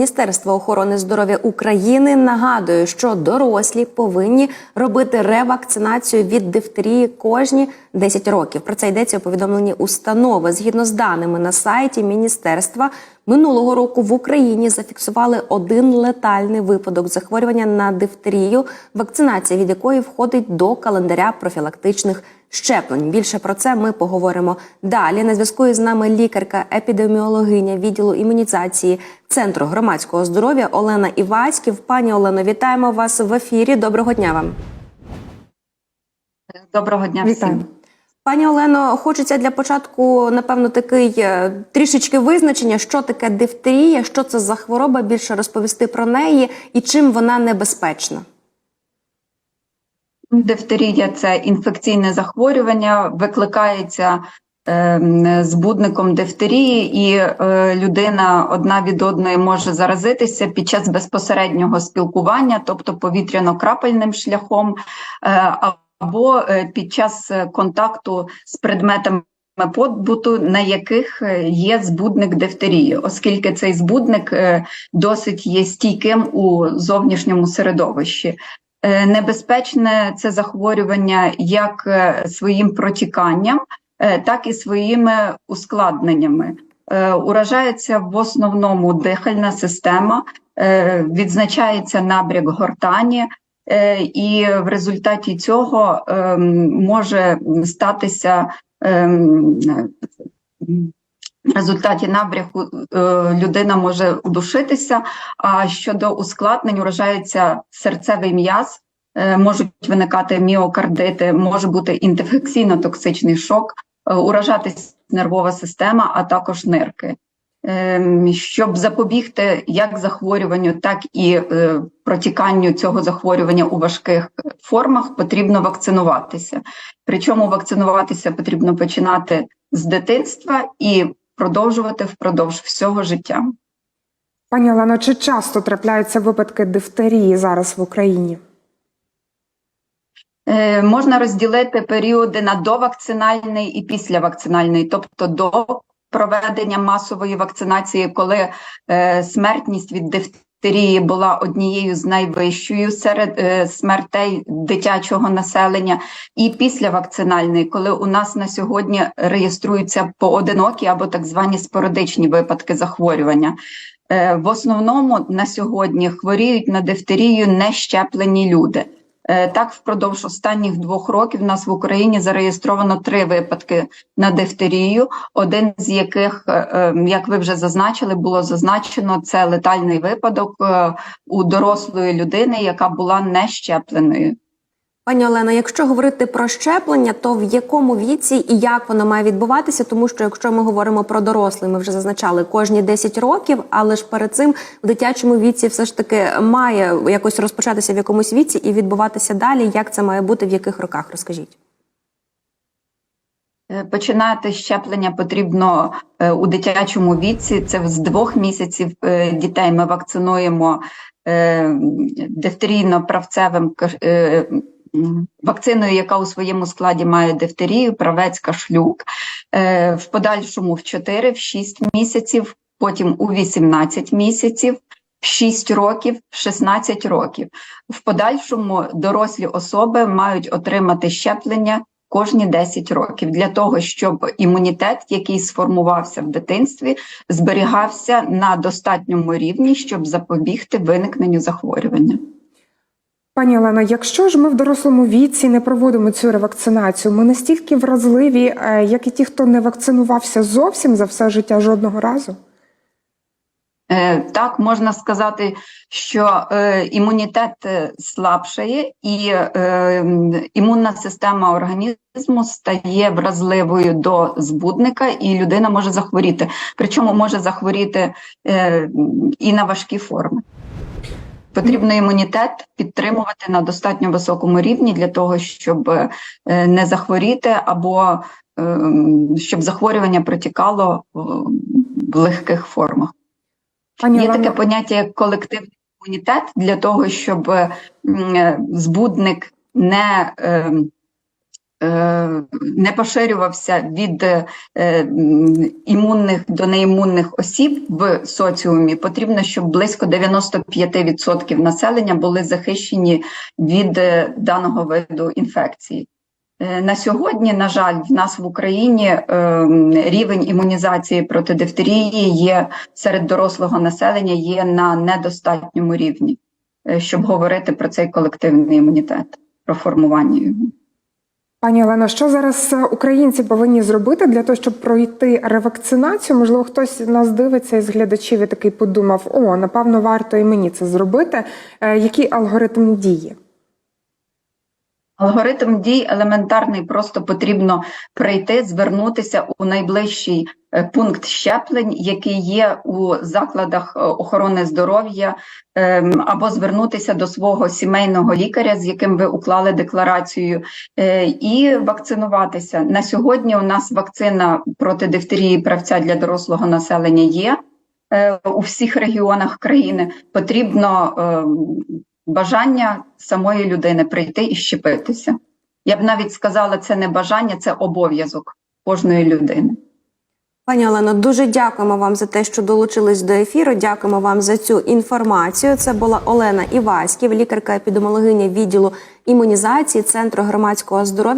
Міністерство охорони здоров'я України нагадує, що дорослі повинні робити ревакцинацію від дифтерії кожні 10 років. Про це йдеться у повідомленні установи. Згідно з даними на сайті міністерства, минулого року в Україні зафіксували один летальний випадок захворювання на дифтерію, вакцинація від якої входить до календаря профілактичних щеплень. Більше про це ми поговоримо далі. На зв'язку із нами лікарка, епідеміологиня відділу імунізації Центру громадського здоров'я Олена Іваськів. Пані Олено, вітаємо вас в ефірі. Доброго дня вам. Доброго дня Вітаю. всім. Пані Олено, хочеться для початку, напевно, такий е, трішечки визначення, що таке дифтерія, що це за хвороба, більше розповісти про неї і чим вона небезпечна. Дифтерія це інфекційне захворювання, викликається е, збудником дифтерії, і е, людина одна від одної може заразитися під час безпосереднього спілкування, тобто повітряно-крапельним шляхом, е, або е, під час контакту з предметами. Побуту, на яких є збудник дифтерії, оскільки цей збудник досить є стійким у зовнішньому середовищі. Е, Небезпечне це захворювання як е, своїм протіканням, е, так і своїми ускладненнями. Уражається в основному дихальна система, відзначається набряк гортані, і в результаті цього е, може статися е, в результаті набряку е, людина може удушитися. А щодо ускладнень, уражається серцевий м'яз, е, можуть виникати міокардити, може бути інфекційно-токсичний шок, е, уражатись нервова система, а також нирки. Ем, Щоб запобігти як захворюванню, так і протіканню цього захворювання у важких формах, потрібно вакцинуватися. Причому вакцинуватися потрібно починати з дитинства і продовжувати впродовж всього життя. Пані Олено, чи часто трапляються випадки дифтерії зараз в Україні? Е, Можна розділити періоди на довакцинальний і післявакцинальний, тобто до проведення масової вакцинації, коли е, смертність від дифтерії була однією з найвищою серед е, смертей дитячого населення, і після вакцинальної, коли у нас на сьогодні реєструються поодинокі або так звані спорадичні випадки захворювання. Е, В основному на сьогодні хворіють на дифтерію нещеплені люди. Е, Так, впродовж останніх двох років в нас в Україні зареєстровано три випадки на дифтерію, один з яких, е, е, як ви вже зазначили, було зазначено це летальний випадок у дорослої людини, яка була нещепленою. Пані Олено, якщо говорити про щеплення, то в якому віці і як воно має відбуватися? Тому що якщо ми говоримо про дорослих, ми вже зазначали кожні 10 років, але ж перед цим в дитячому віці все ж таки має якось розпочатися в якомусь віці і відбуватися далі. Як це має бути, в яких роках? Розкажіть. Е, Починати щеплення потрібно е, у дитячому віці. Це з двох місяців е, дітей ми вакцинуємо е, дифтерійно-правцевим каш- е, м, вакциною, яка у своєму складі має дифтерію, правець, кашлюк. Е, В подальшому в 4, в 6 місяців, потім у 18 місяців. в 6 років, в 16 років. В подальшому дорослі особи мають отримати щеплення кожні 10 років для того, щоб імунітет, який сформувався в дитинстві, зберігався на достатньому рівні, щоб запобігти виникненню захворювання. Пані Олено, якщо ж ми в дорослому віці не проводимо цю ревакцинацію, ми настільки вразливі, е, як і ті, хто не вакцинувався зовсім за все життя жодного разу? Е, Так, можна сказати, що е, імунітет слабшає, і імунна система організму стає вразливою до збудника, і людина може захворіти. Причому може захворіти і на важкі форми. Потрібно імунітет підтримувати на достатньо високому рівні для того, щоб е, не захворіти, або е, щоб захворювання протікало в легких формах. Пані Є Олено, таке поняття як колективний імунітет для того, щоб е, збудник не не поширювався від е, імунних до неімунних осіб в соціумі, потрібно, щоб близько 95% населення були захищені від е, даного виду інфекції. Е, На сьогодні, на жаль, в нас в Україні е, рівень імунізації проти дифтерії є серед дорослого населення є на недостатньому рівні, е, щоб говорити про цей колективний імунітет, про формування його. Пані Олено, що зараз е, українці повинні зробити для того, щоб пройти ревакцинацію? Можливо, хтось нас дивиться із глядачів і такий подумав: о, напевно, варто і мені це зробити. Е, Який алгоритм дії? Алгоритм дій елементарний, просто потрібно прийти, звернутися у найближчий е, пункт щеплень, який є у закладах е, охорони здоров'я, ем, або звернутися до свого сімейного лікаря, з яким ви уклали декларацію, е, і вакцинуватися. На сьогодні у нас вакцина проти дифтерії правця для дорослого населення є у всіх регіонах країни. Потрібно ем, бажання самої людини прийти і щепитися. Я б навіть сказала, це не бажання, це обов'язок кожної людини. Пані Олено, дуже дякуємо вам за те, що долучились до ефіру. Дякуємо вам за цю інформацію. Це була Олена Іваськів, лікарка епідемологиня відділу імунізації Центру громадського здоров'я.